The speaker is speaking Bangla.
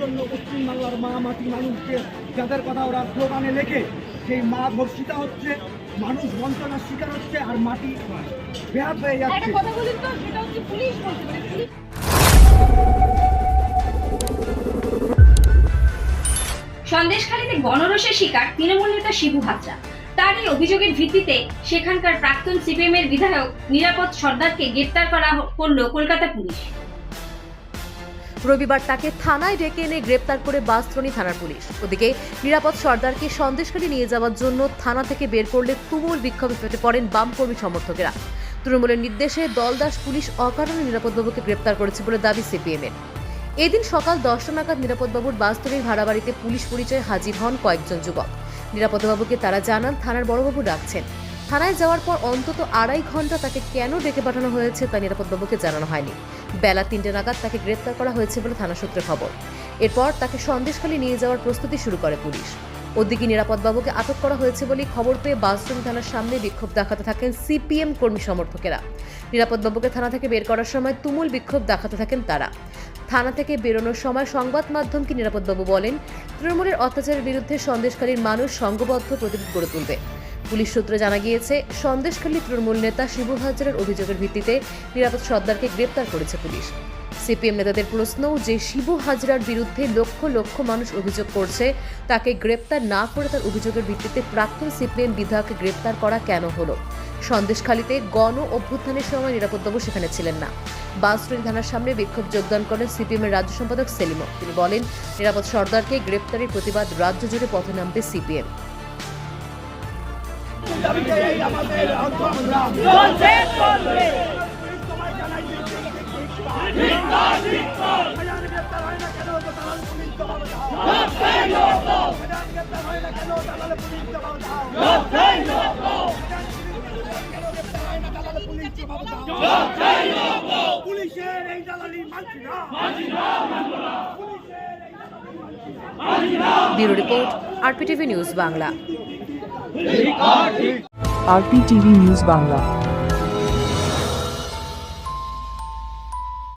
জন্য পশ্চিমবাংলার মা মাটি মানুষকে যাদের কথা ওরা স্লোগানে লেখে সেই মা ধর্ষিতা হচ্ছে মানুষ বঞ্চনার শিকার হচ্ছে আর মাটি বেহাত হয়ে যাচ্ছে। কথা বলুন তো সেটা হচ্ছে পুলিশ মানে পুলিশ সন্দেশখালীতে গণরোষের শিকার তৃণমূল নেতা শিবু হাজরা। তার এই অভিযোগের ভিত্তিতে সেখানকার প্রাক্তন সিপিএম এর বিধায়ক নিরাপদ সর্দারকে গ্রেপ্তার করা করল কলকাতা পুলিশ। রবিবার তাকে থানায় ডেকে এনে গ্রেপ্তার করে বাসত্রণী থানার পুলিশ। ওদিকে নিরাপদ সর্দারকে সন্দেশখালী নিয়ে যাওয়ার জন্য থানা থেকে বের করলে তুমুল বিক্ষোভে ফেটে পড়েন বামকর্মী সমর্থকেরা। তৃণমূলের নির্দেশে দলদাস পুলিশ অকারণে নিরাপদবাবুকে গ্রেপ্তার করেছে বলে দাবি সিপিএমের। এদিন সকাল দশটা নাগাদ নিরাপদবাবুর বাস্তবের ভাড়া পুলিশ পরিচয়ে হাজির হন কয়েকজন যুবক। নিরাপদবাবুকে তারা জানান, থানার বড়বাবু ডাকছেন। থানায় যাওয়ার পর অন্তত আড়াই ঘণ্টা তাকে কেন ডেকে পাঠানো হয়েছে তা নিরাপদবাবুকে জানানো হয়নি। বেলা তিনটে নাগাদ তাকে গ্রেপ্তার করা হয়েছে বলে থানা সূত্রে খবর। এরপর তাকে সন্দেশখালী নিয়ে যাওয়ার প্রস্তুতি শুরু করে পুলিশ। ওদিকে নিরাপদবাবুকে আটক করা হয়েছে বলে খবর পেয়ে বাসরুম থানার সামনে বিক্ষোভ দেখাতে থাকেন সিপিএম কর্মী সমর্থকেরা। নিরাপদবাবুকে থানা থেকে বের করার সময় তুমুল বিক্ষোভ দেখাতে থাকেন তারা। থানা থেকে বেরোনোর সময় সংবাদ মাধ্যমকে নিরাপদবাবু বলেন, তৃণমূলের অত্যাচারের বিরুদ্ধে সন্দেশখালীর মানুষ সংঘবদ্ধ প্রতিরোধ গড়ে তুলবে। পুলিশ সূত্রে জানা গিয়েছে, সন্দেশখালী তৃণমূল নেতা শিবু হাজারের অভিযোগের ভিত্তিতে নিরাপদ সর্দারকে গ্রেপ্তার করেছে পুলিশ। সিপিএম নেতাদের প্রশ্ন যে শিবু হাজরার বিরুদ্ধে লক্ষ লক্ষ মানুষ অভিযোগ করছে, তাকে গ্রেপ্তার না করে তার অভিযোগের ভিত্তিতে প্রাক্তন সিপিএম বিধায়ককে গ্রেপ্তার করা কেন হলো? সন্দেশখালীতে গণ অভ্যুত্থানের সময় নিরাপদবাবু সেখানে ছিলেন না। বাসস্ট্যান্ড থানার সামনে বিক্ষোভ যোগদান করেন সিপিএমের রাজ্য সম্পাদক সেলিমও তিনি বলেন, নিরাপদ সর্দারকে গ্রেপ্তারের প্রতিবাদ রাজ্য জুড়ে পথে নামবে সিপিএম। আমাদের bureau report RPTV news Bangla. RPTV news Bangla